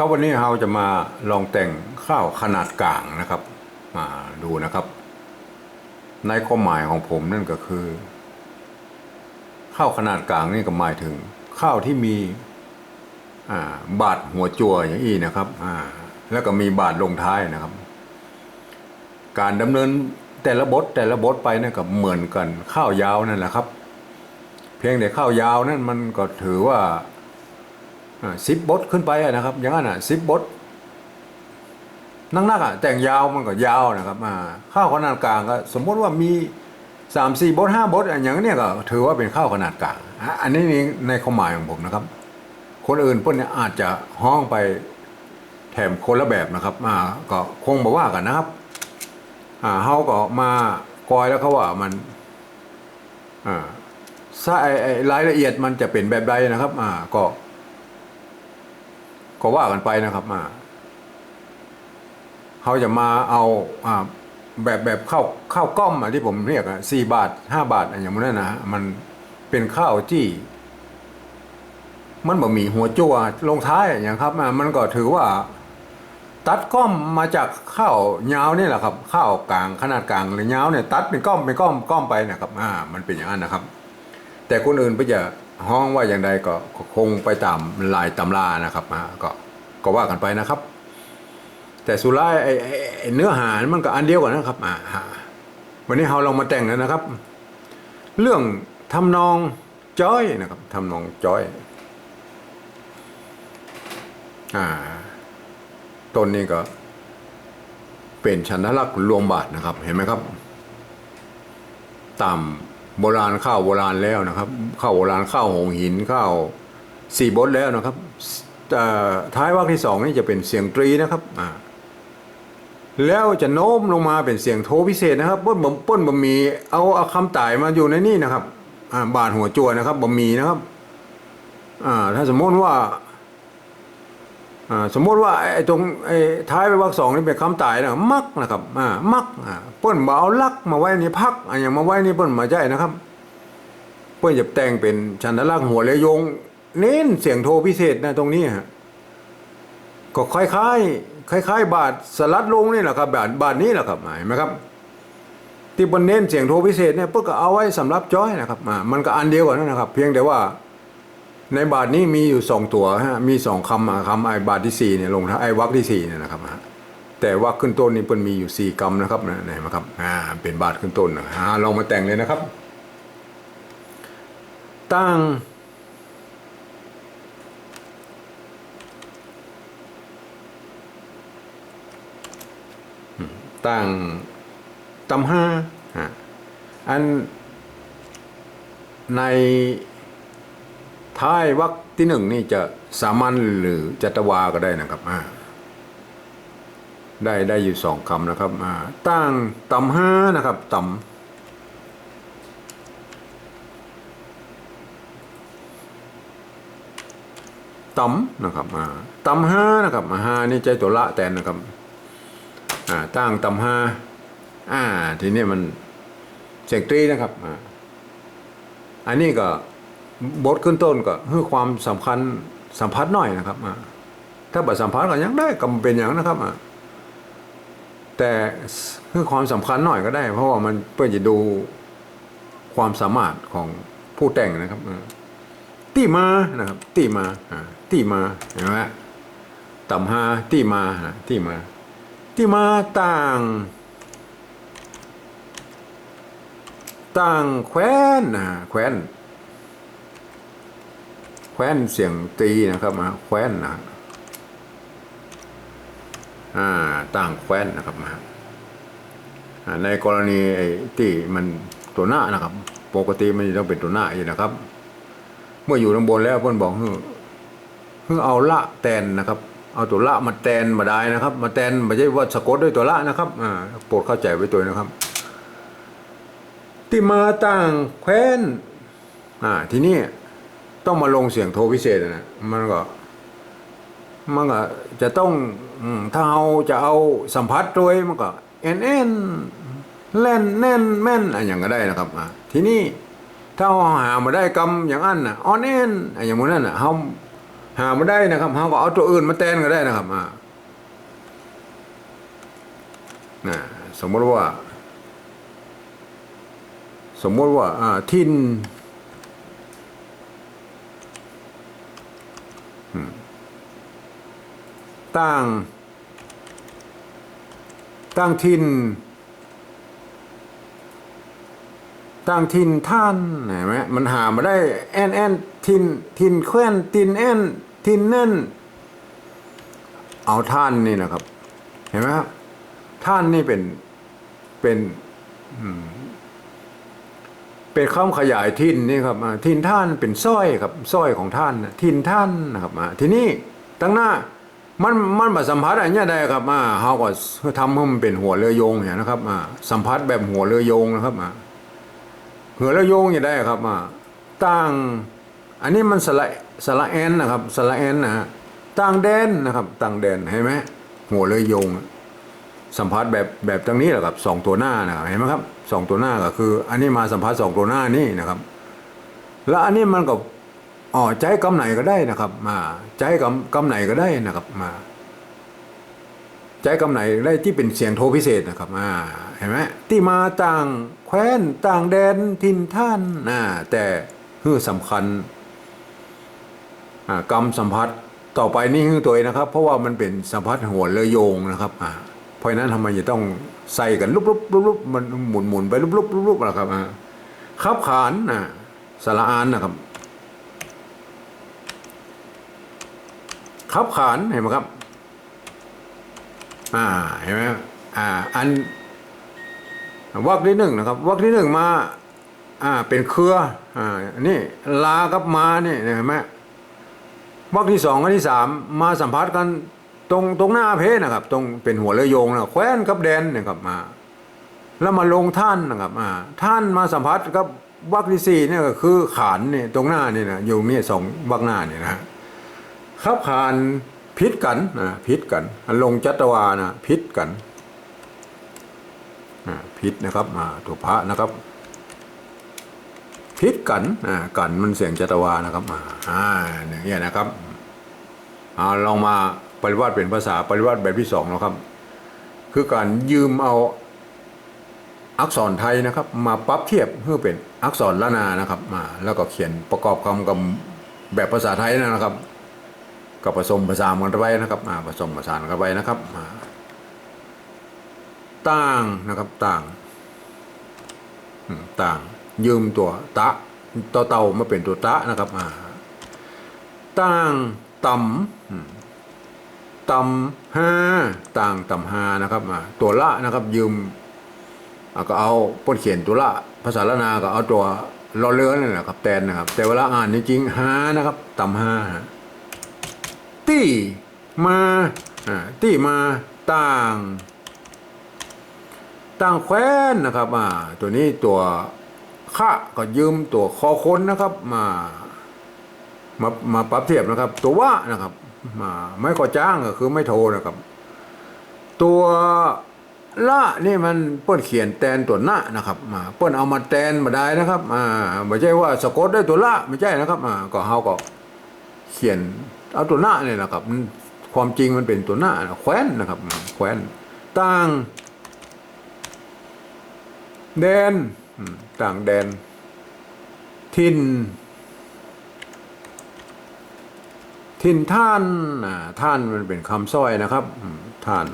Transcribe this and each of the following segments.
ครับวันนี้เราจะมาลองแต่งข้าวขนาดกลางนะครับ มาดูนะครับ ในความหมายของผมนั่นก็คือ ข้าวขนาดกลางนี่ก็หมายถึง ข้าวที่มีาบาดหัวจัวอย่างนี้นะครับแล้วก็มีบาดลงท้ายนะครับ การดำเนินแต่ละบทแต่ละบทไปนั่นก็เหมือนกันข้าวยาวนั่นแหละครับ เพียงแต่ข้าวยาวนั่นมันก็ถือว่า สิบบทขึ้นไปนะครับ อย่างนั้นอะสิบบทนักนักๆอะแต่งยาวมันก็ยาวนะครับอ่าข้าวขนาดกลางก็สมมติว่ามีสามสี่บทห้าบทอย่างนี้ก็ถือว่าเป็นข้าวขนาดกลางอันนี้ในความหมายของผมนะครับ คนอื่นพวกนี้อาจจะห้องไปแถมคนละแบบนะครับอ่าก็คงบอกว่ากันนะครับอ่าเฮาก็มากอยแล้วเขาว่ามันอ่าถ้าไอ้ไอ้รายละเอียดมันจะเป็นแบบใดนะครับอ่าก็ ก็ว่ากันไปนะครับอ่าเขาจะมาเอาอ่าแบบแบบข้าวข้าวกล้อมอะที่ผมเรียกอะสี่บาทห้าบาทอะอย่างนั้นนะมันเป็นข้าวที่ มันบ่มีหัวจั่วลงท้ายอย่างครับอ่ามันก็ถือว่า ตัดก้อมมาจากข้าวยาวนี่แหละครับ ข้าวกลางขนาดกลางหรือยาวเนี่ยตัดเป็นก้อมเป็นก้อมก้อมไปนะครับ อ่า มันเป็นอย่างนั้นนะครับ แต่คนอื่นไปจะ ห้องว่าอย่างใดก็คงไปตามลายตำรานะครับก็ก็ว่ากันไปนะครับ แต่สุดท้ายไอ้อ้ไอ้เนื้อหามันก็อันเดียวกันนะครับวันนี้เราลองมาแต่งกันนะครับ เรื่องทำนองจ้อยนะครับทำนองจ้อยอ่าต้นนี้ก็ เป็นชันทลักษ์รวมบาทนะครับ เห็นไหมครับ ตาม โบราณข้าวโบราณแล้วนะครับข้าวโบราณข้าวหงหินข้าวสี่บทแล้วนะครับแต่ท้ายวรรคที่สองนี่จะเป็นเสียงตรีนะครับอ่าแล้วจะโน้มลงมาเป็นเสียงโทพิเศษนะครับป้นบ่ป้นบะหมี่เอาเอาคำต่ายมาอยู่ในนี่นะครับอ่าบาดหัวจวนนะครับบะหมี่นะครับอ่าถ้าสมมติว่า สมมติว่าไอ้ตรงไอ้ท้ายไปวรรคสองนี่เป็นคำตายนะมักนะครับอ่ามักอ่าเปิ้นบ่เอาลักมาไว้ในพักอ่าอย่างมาไว้นี่เปิ้นมาใจนะครับ เปิ้นจะแต่งเป็นชันลักษ์หัวเลยยง เน้นเสียงโทพิเศษนะตรงนี้ฮะก็คล้ายๆคล้าย ๆ บาทสลัดลงนี่แหละครับบาทบาทนี้แหละครับเห็นไหมครับ ที่บนเน้นเสียงโทพิเศษเนี่ยเพื่อก็เอาไว้สำหรับจ้อยนะครับอ่ามันก็อันเดียวกันนะครับ เพียงแต่ว่า ในบาทนี้มีอยู่สองตัวฮะมีสองคำคำไอบาทที่สี่เนี่ยลงท้ายไอ้วรรคที่สี่เนี่ยนะครับฮะแต่วรรคขึ้นต้นนี่มันมีอยู่สี่คำนะครับนะเห็นไหมครับอ่าเป็นบาทขึ้นต้นนะฮะลองมาแต่งเลยนะครับ ตั้งตั้งตำห้าอันใน ท้ายวรรคที่หนึ่งนี่จะสามัญหรือจัตวาก็ได้นะครับอ่าได้ได้อยู่สองคำนะครับอ่าตั้งต่ำห้านะครับต่ำต่ำนะครับอ่าตำห้านะครับห้านี่ใจตัวละแตนนะครับอ่าตั้งต่ำห้าอ่าทีนี้มันเสียงตรีนะครับอ่าอันนี้ก็ บทขึ้นต้นก็ให้ความสำคัญสัมพัทธ์หน่อยนะครับถ้าบัดสัมพัทธ์ก็ยังได้ก็เป็นอย่างนะครับอ่าแต่ให้ความสำคัญหน่อยก็ได้ เพราะว่ามันเพื่อจะดูความสามารถของผู้แต่งนะครับอ่าตีมานะครับตีมาอ่าตีมาเห็นไหมต่ำห้าตีมาอ่าตีมาตีมาต่าง ต่างแคว้นแคว้น แคว้นเสียงตีนะครับมาแคว้นนะอ่าต่างแคว้นนะครับมาในกรณีไอ้ที่มันตัวหน้านะครับ ปกติมันจะต้องเป็นตัวหน้าอยู่นะครับ เมื่ออยู่ข้างบนแล้วเพื่อนบอกเฮ้เฮ้เอาละแตนนะครับ เอาตัวละมาแตนมาได้นะครับ มาแตนไม่ใช่ว่าสะกดด้วยตัวละนะครับอ่าโปรดเข้าใจไว้ตัวนะครับ ที่มาต่างแคว้นอ่าทีนี้ ต้องมาลงเสียงโทพิเศษนะมันก็ มันก็จะต้องถ้าเอาจะเอาสัมผัสด้วยมันก็เอ็นเอ็นแล่นแน่นแม่นอะไรอย่างก็ได้นะครับทีนี้ถ้าเอาหามาได้กำอย่างอันน่ะออนเอ็นอะไรอย่างนั้นน่ะเฮาหาม่ได้นะครับเขาก็เอาตัวอื่นมาแทนก็ได้นะครับอ่านะสมมติว่า สมมติว่าอ่าทิน ตั้งตั้งทินต่างถิ่นท่านเห็นไหมมันหามาได้แอนแอนถิ่นถิ่นแคว้นตินแอนถิ่นนั่นเอาท่านนี่นะครับ เห็นไหมครับท่านนี่เป็นเป็น อืม เป็นคำขยายถิ่นนี่ครับอ่าถิ่นท่านเป็นสร้อยครับสร้อยของท่านน่ะถิ่นท่านนะครับอ่าทีนี้ตั้งหน้ามันมันมาสัมผัสอะไรเนี่ยได้ครับอ่าเขาก็ทำให้มันเป็นหัวเรือโยงเนี่ยนะครับอ่าสัมผัสแบบหัวเรือโยงนะครับอ่าเหือแล้วโยงอย่าได้ครับอ่าตั้งอันนี้มันสละสละแอนนะครับสละแอนนะฮะตั้งแดนนะครับตั้งแดนเห็นไหมหัวเลยโยง สัมผัสแบบแบบตรงนี้แหละครับสองตัวหน้านะครับเห็นไหมครับ สองตัวหน้าก็คือ อันนี้มาสัมผัสสองตัวหน้านี่นะครับ แล้วอันนี้มันก็อ๋อใจกำไหนก็ได้นะครับ มาใจกำกำไหนก็ได้นะครับ มา ใจกำไหนได้ที่เป็นเสียงโทพิเศษนะครับอ่าเห็นไหมที่มาต่างแคว้นต่างแดนทินท่านนะแต่คือสำคัญอ่ากรรมสัมผัสต่อไปนี่คือตัวเองนะครับ เพราะว่ามันเป็นสัมผัสหัวเรือโยงนะครับอ่าเพราะนั้นทำไมจะต้อง ใส่กันลุบลุบลุบลุบมันหมุนหมุนไปลุบลุบลุบลุบนะครับอ่าขับขานนะสระอานนะครับขับขานเห็นไหมครับ อ่าเห็นไหมอ่าอันวรรคที่หนึ่งนะครับวรรคที่หนึ่งมาอ่าเป็นเครืออ่านี่ลากับมานี่เห็นไหมวรรคที่สองกับที่สามมาสัมผัสกัน ตรงตรงหน้าเพนะครับ ตรงเป็นหัวเรือโยงนะแคว้นกับแดนนะครับมา แล้วมาลงท่านนะครับอ่าท่านมาสัมผัสกับวรรคที่สี่เนี่ยก็คือขานเนี่ยตรงหน้านี่นะอยู่นี่สองวรรคหน้านี่นะขับขานพิษกันนะพิษกันลงจัตวานะพิษกันพิษนะครับมาถูกพระนะครับพิษกันอ่ากันมันเสียงจัตวานะครับอ่าอ่าอย่างเงี้ยนะครับอ่าลองมา ปริวัติเป็นภาษาปริวัติแบบที่สองนะครับ คือการยืมเอาอักษรไทยนะครับ มาปรับเทียบเพื่อเป็นอักษรละนานะครับมาแล้วก็เขียนประกอบคำกับแบบภาษาไทยนะครับก็ผสมผสานกันไปนะครับอ่าผสมผสานกันไปนะครับอ่าต่างนะครับต่างต่างยืมตัวตะต่อเต่ามาเป็นตัวตะนะครับอ่าต่างต่ำ ต่ำห้าต่างต่ำห้านะครับตัวละนะครับ ยืมก็เอาป้นเขียนตัวละภาษาละนาก็เอาตัวรอเรือนั่นแหละครับแตนนะครับ แต่เวลาอ่านจริงๆห้านะครับ ต่ำห้าตี้มาตี้มาต่างต่างแคว้นนะครับอ่าตัวนี้ตัวข้าก็ยืมตัวคอค้นนะครับ มามามาปรับเทียบนะครับ ตัวว่านะครับ ไม่ก่อจ้างก็คือไม่โทรนะครับ ตัวละนี่มันเปิ้นเขียนแตนตัวหน้านะครับมาเปิ้นเอามาแตนมาได้นะครับอ่าไม่ใช่ว่าสะกดได้ตัวละไม่ใช่นะครับอ่าก็เฮาก็เขียนเอาตัวหน้าเนี่ยนะครับ ความจริงมันเป็นตัวหน้านะแคว้นนะครับแคว้นต่างแดนต่างแดนทิน ทินท่านท่านมันเป็นคำสร้อยนะครับท่าน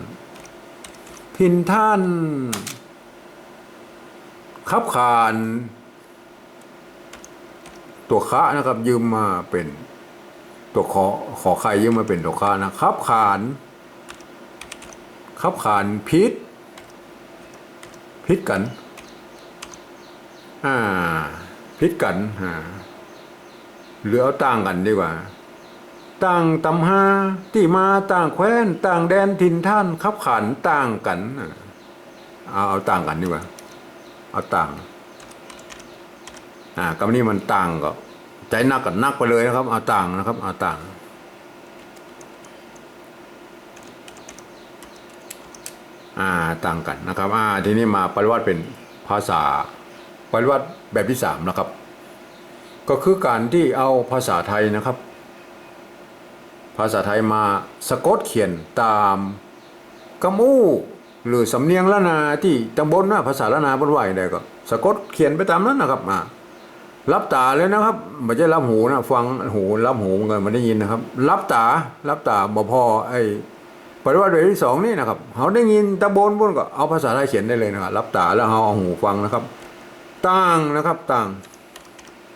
ทินท่านขับขาน ตัวคะนะครับ ยืมมาเป็นตัวขอขอใครยืมมาเป็นตัวค้านะครับขานขับขานพิษพิษกันอ่าพิษกันอ่าหรือเอาต่างกันดีกว่า ต่างตำหาที่มาต่างแคว้น ต่างแดนถิ่นท่านขับขานต่างกันเอาเอาต่างกันดีกว่าเอาต่างอ่ากับนี้มันต่างก็ใจนักกับนักไปเลยนะครับ เอาต่างนะครับ เอาต่าง อ่าต่างกันนะครับ อ่าทีนี้มาปริวัติเป็นภาษาปริวัติแบบที่สามนะครับ ก็คือการที่เอาภาษาไทยนะครับ ภาษาไทยมาสะกดเขียนตามกำอู้หรือสำเนียงละนาที่ตำบลนะภาษาละนาบนไหวได้ก็สะกดเขียนไปตามนั้นนะครับอ่ารับตาเลยนะครับไม่ใช่รับหูนะฟังหูรับหูเงินมันได้ยินนะครับ รับตารับตาบ่พอไอ้ปฏิวัติเวทที่สองนี่นะครับเขาได้ยินตะบนบนก็เอาภาษาไทยเขียนได้เลยนะครับรับตาแล้วเขาเอาหูฟังนะครับต่างนะครับต่าง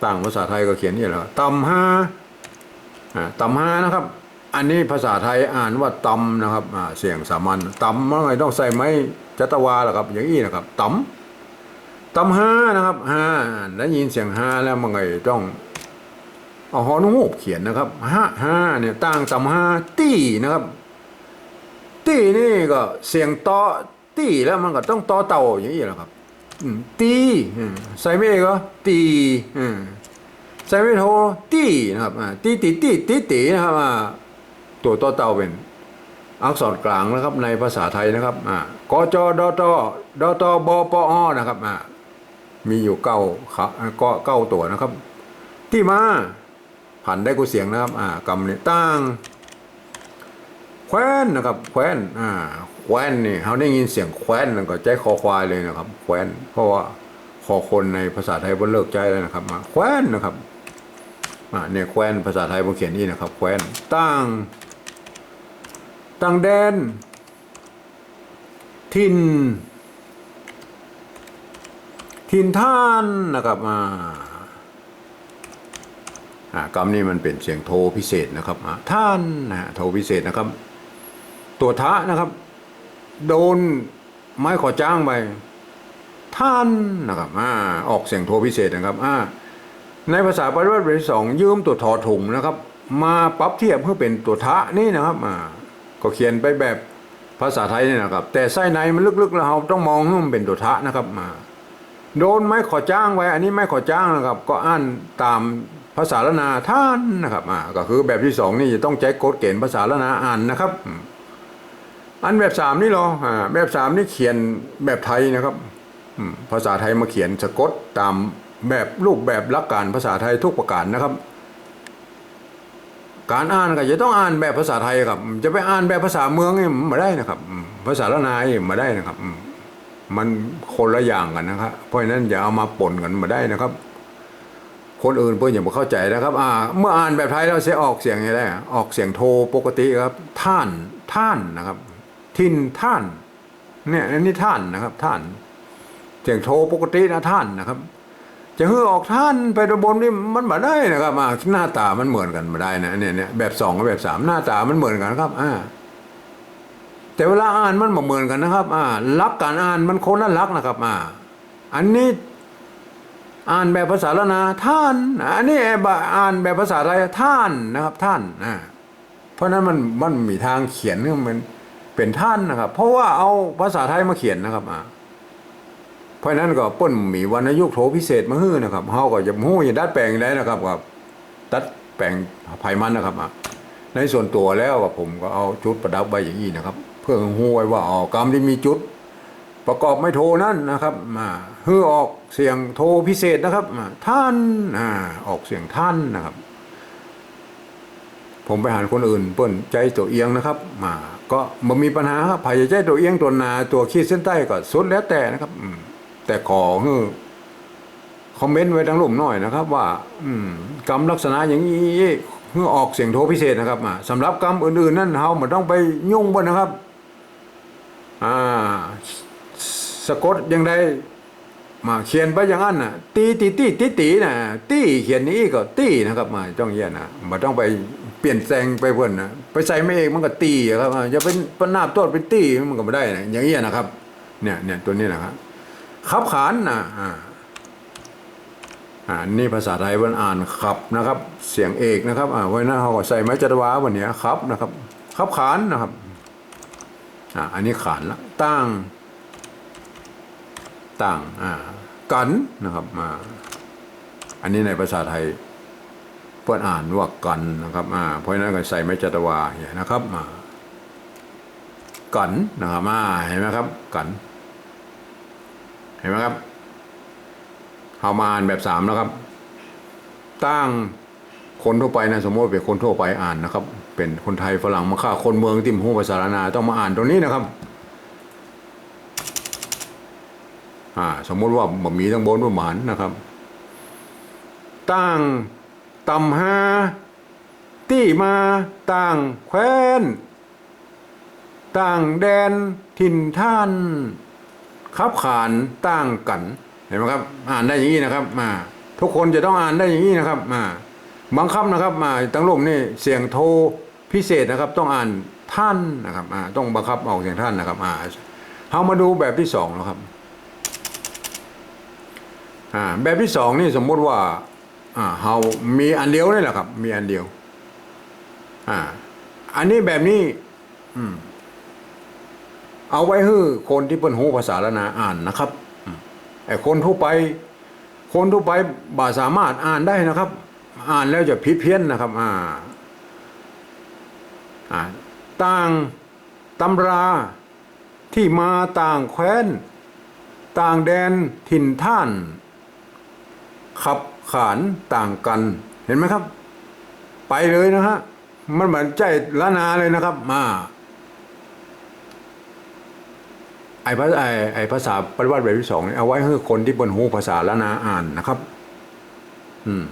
ต่างภาษาไทยก็เขียนนี่แหละตำห้าอ่าตำห้านะครับ อันนี้ภาษาไทยอ่านว่าตำนะครับเสียงสามัญตำมันไงต้องใส่ไม้จัตวาหรอครับ อย่างนี้นะครับตำตำห้านะครับห้าได้ยินเสียงห้าแล้วมันไงต้องเอาหอนูบเขียนนะครับห้าห้าเนี่ยตั้งตำห้าตี้นะครับ ตี้นี่ก็เสียงต่อตี้แล้วมันก็ต้องต่อเต่าอย่างนี้แหละครับตีใส่ไม่เอกก็ตีใส่ไม่โทตีนะครับตีตีตีตีตีนะครับอ่า ตัวต่อเต่าเป็นอักษรกลางนะครับในภาษาไทยนะครับอ่ากจดตดตบปอนะครับอ่ามีอยู่เก้าขาก็เก้าตัวนะครับ ที่มาผันได้กูเสียงนะครับอ่ากำเนี่ยตั้งแคว้นนะครับแคว้นอ่าแคว้นนี่เขาได้ยินเสียงแคว้นแล้วก็ใจคอควายเลยนะครับแคว้นเพราะว่าคอคนในภาษาไทยบนเลิกใจแล้วนะครับมาแคว้นนะครับอ่าเนี่ยแคว้นภาษาไทยผมเขียนนี่นะครับแคว้นตั้ง ตั้งแดน ทินทินท่านนะครับอ่าอ่ากรรมนี้มันเป็นเสียงโทพิเศษนะครับอ่าท่านนะโทพิเศษนะครับ ตัวทะนะครับ โดนไม้ขอจ้างไปท่านนะครับอ่าออกเสียงโทพิเศษนะครับอ่าในภาษาปริวัติเวทสองยืมตัวทอถุงนะครับ มาปรับเทียบเพื่อเป็นตัวทะนี่นะครับอ่า ก็เขียนไปแบบภาษาไทยนี่นะครับ แต่ไส้ในมันลึกๆแล้วเราต้องมองให้มันเป็นตัวทะนะครับมาโดนไม้ขอจ้างไว้ อันนี้ไม้ขอจ้างนะครับ ก็อ่านตามภาษาละนาท่านนะครับอ่าก็คือแบบที่สองนี่จะต้องใช้กฎเกณฑ์ภาษาละนาอ่านนะครับ อันแบบสามนี่เหรออ่าแบบสามนี่เขียนแบบไทยนะครับภาษาไทยมาเขียนสะกดตามแบบรูปแบบหลักการภาษาไทยทุกประการนะครับ การอ่านก็จะต้องอ่านแบบภาษาไทยครับ จะไปอ่านแบบภาษาเมืองนี่ไมาได้นะครับ ภาษาละนายมาได้นะครับ มันคนละอย่างกันนะครับ เพราะฉะนั้นอย่าเอามาปนกันมาได้นะครับ คนอื่นเพื่อนอย่ามาเข้าใจนะครับ อ่า เมื่ออ่านแบบไทยเราเสียออกเสียงยังไงออกเสียงโทปกติครับ ท่านท่านนะครับ ทินท่าน เนี่ยอันนี้ท่านนะครับ ท่าน เสียงโทปกตินะท่านนะครับ จะเฮือออกท่านไปตะบนนี่มันมาได้นะครับอ่าหน้าตามันเหมือนกันมาได้นะเนี่ยเนี่ยแบบสองกับแบบสามหน้าตามันเหมือนกันครับ อ่า แต่เวลาอ่านมันมาเหมือนกันนะครับ อ่าลักการอ่านมันคนละลักนะครับ อ่า อันนี้อ่านแบบภาษาละนาท่าน อันนี้อ่านแบบภาษาไทยท่านนะครับ ท่านอ่าเพราะฉะนั้นมันมันมีทางเขียนมันเป็นท่านนะครับ เพราะว่าเอาภาษาไทยมาเขียนนะครับอ่า เพราะนั้นก็ป้นมีวรรณยุกโถพิเศษมาฮื้อนะครับเฮาก็จะฮู้อย่าดัดแปลงได้นะครับกับดัดแปลงไผมันนะครับในส่วนตัวแล้วก็ผมก็เอาจุดประดับไว้อย่างนี้นะครับ เพื่อฮู้ไว้ว่าอ๋อกรรมที่มีจุด ประกอบไม่โทนั่นนะครับมาฮื้อออกเสียงโทพิเศษนะครับท่านอ่าออกเสียงท่านนะครับ ผมไปหาคนอื่นเปิ้นใจตัวเอียงนะครับมาก็มันมีปัญหาครับไผ่ใจตัวเอียงตัวนาตัวขีดเส้นใต้ก็สุดแล้วแต่นะครับอืม แต่ขอฮือคอมเมนต์ไว้ทั้งลุ่มหน่อยนะครับ ว่า อืมกรรมลักษณะอย่างนี้เพื่อออกเสียงโทพิเศษนะครับอ่าสำหรับกรรมอื่นๆนั่นเฮามันต้องไปยุ่งบ่นะครับ อ่า สะกดยังได้มาเขียนไปอย่างนั้นน่ะ ตีตีตีตีตีน่ะ ตีเขียนนี้ก็ตีนะครับ มาต้องเยียนะมาต้องไปเปลี่ยนแปลงไปเพิ่นนะไปใส่ไม่เองมันก็ตีอะครับจะเป็นปนาบโทษเป็นตีมันก็ไม่ได้นะอย่างเงี้ยนะครับ เนี่ยเนี่ยตัวนี้นะครับ ขับขานนะอ่าอ่านี่ภาษาไทยมันอ่านขับนะครับ เสียงเอกนะครับอ่าไว้หน้าเขาใส่ไม้จัตวาวันนี้ยครับนะครับขับขานนะครับอ่าอันนี้ขานละตั้งตั้งอ่ากันนะครับอ่าอันนี้ในภาษาไทยเพื่อนอ่านว่ากันนะครับอ่าเพราะนั้นก็ใส่ไม้จัตวาเนี่ยนะครับอ่ากันนะครับอ่าเห็นไหมครับกัน เห็นไหมครับเอามาอ่านแบบสามนะครับ ตั้งคนทั่วไปนะสมมติเป็นคนทั่วไปอ่านนะครับ เป็นคนไทยฝรั่งมาฆ่าคนเมืองที่หูภาษาละนาต้องมาอ่านตรงนี้นะครับอ่าสมมติว่าบะหมี่ทั้งบนบะหมานนะครับ ตั้งตำหาตี้มาต่างแคว้นต่างแดนถิ่นท่าน ขับขานต่างกันเห็นไหมครับ อ่านได้อย่างนี้นะครับมาทุกคนจะต้องอ่านได้อย่างนี้นะครับมาบังคับนะครับมาตั้งลมนี่เสียงโทพิเศษนะครับ ต้องอ่านท่านนะครับอ่าต้องบังคับออกเสียงท่านนะครับอ่าเรามาดูแบบที่สองนะครับอ่าแบบที่สองนี่สมมติว่าอ่าเรามีอันเดียวนี่แหละครับ มีอันเดียวอ่าอันนี้แบบนี้ อืม เอาไว้ให้คนที่เป็นหูภาษาละนาอ่านนะครับอืมไอ้คนทั่วไป คนทั่วไปบ่สามารถอ่านได้นะครับ อ่านแล้วจะผิดเพี้ยนนะครับ อ่าอ่าต่างตำราที่มาต่างแคว้น ต่างแดนถิ่นท่าน ขับขานต่างกันเห็นไหมครับ ไปเลยนะฮะมันเหมือนใจละนาเลยนะครับ มา ไอ้ภาษาไอ้ภาษาปฏิวัติแบบที่สองเนี่ยเอาไว้ให้คนที่บนหูภาษาละนาอ่านนะครับ อืม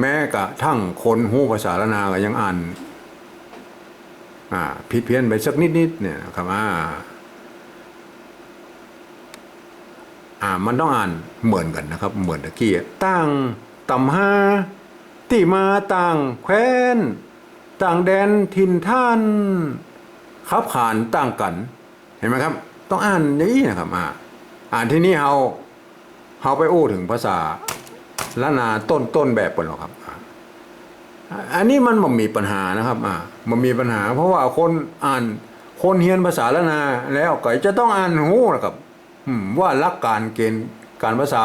แม้กระทั่งคนหูภาษาละนาก็ยังอ่าน อ่าผิดเพี้ยนไปสักนิดนิดเนี่ยนะครับอ่าอ่ามันต้องอ่านเหมือนกันนะครับ เหมือนตะกี้ตั้งตำห้าที่มาต่างแคว้น ต่างแดนถิ่นท่านขับขานต่างกัน เห็นไหมครับ ต้องอ่านนี้นะครับอ่าอ่านที่นี่เฮาเฮาไปอู้ถึงภาษาละนาต้นต้นแบบปนหรอครับ อันนี้มันมันมีปัญหานะครับ อ่ามันมีปัญหา เพราะว่าคนอ่านคนเฮียนภาษาละนาแล้วก็จะต้องอ่านหูนะครับ อืมว่าลักการเกณฑ์การภาษา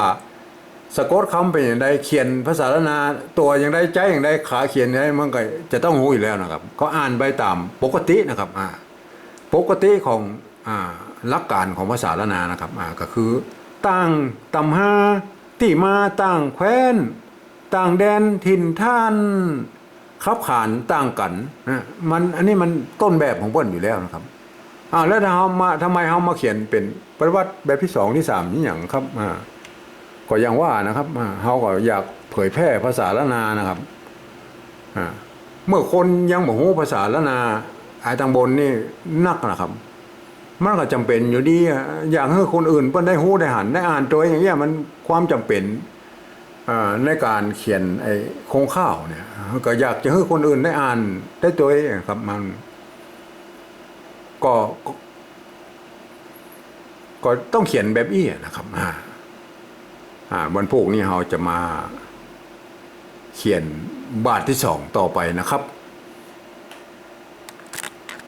สะกดคำเป็นอย่างไรเขียนภาษาละนาตัวอย่างไรใจอย่างไรขาเขียนอย่างไรมันก็จะต้องรู้อยู่แล้วนะครับ ก็อ่านไปตามปกตินะครับ อ่า ปกติของ หลักการของภาษาละนานะครับก็คือต่างตำห้าที่มาต่างแคว้น ต่างแดนถิ่นท่านขับขานต่างกันนะมันอันนี้มันต้นแบบของเปิ้นอยู่แล้วนะครับอ่าแล้วเรามาทำไมเรามาเขียนเป็นปฏิวัติแบบที่สองที่สามนี่อย่างครับอ่าก็อย่างว่านะครับเราก็อยากเผยแพร่ภาษาละนานะครับอ่าเมื่อคนยังบ่ฮู้ภาษาละนาไอ้ทางบนนี่นักนะครับ มันก็จำเป็นอยู่ดีอะอยากให้คนอื่นเพิ่นได้ฮู้ได้หันได้อ่านตัวอย่างเงี้ยมันความจำเป็นอในการเขียนไอ้โครงข้าวเนี่ย ก็อยากจะให้คนอื่นได้อ่านได้ตัวเองครับมันก็ก็ ก็ต้องเขียนแบบอี้นะครับอ่าอ่าวันพวกนี้เราจะมา เขียนบาทที่สองต่อไปนะครับ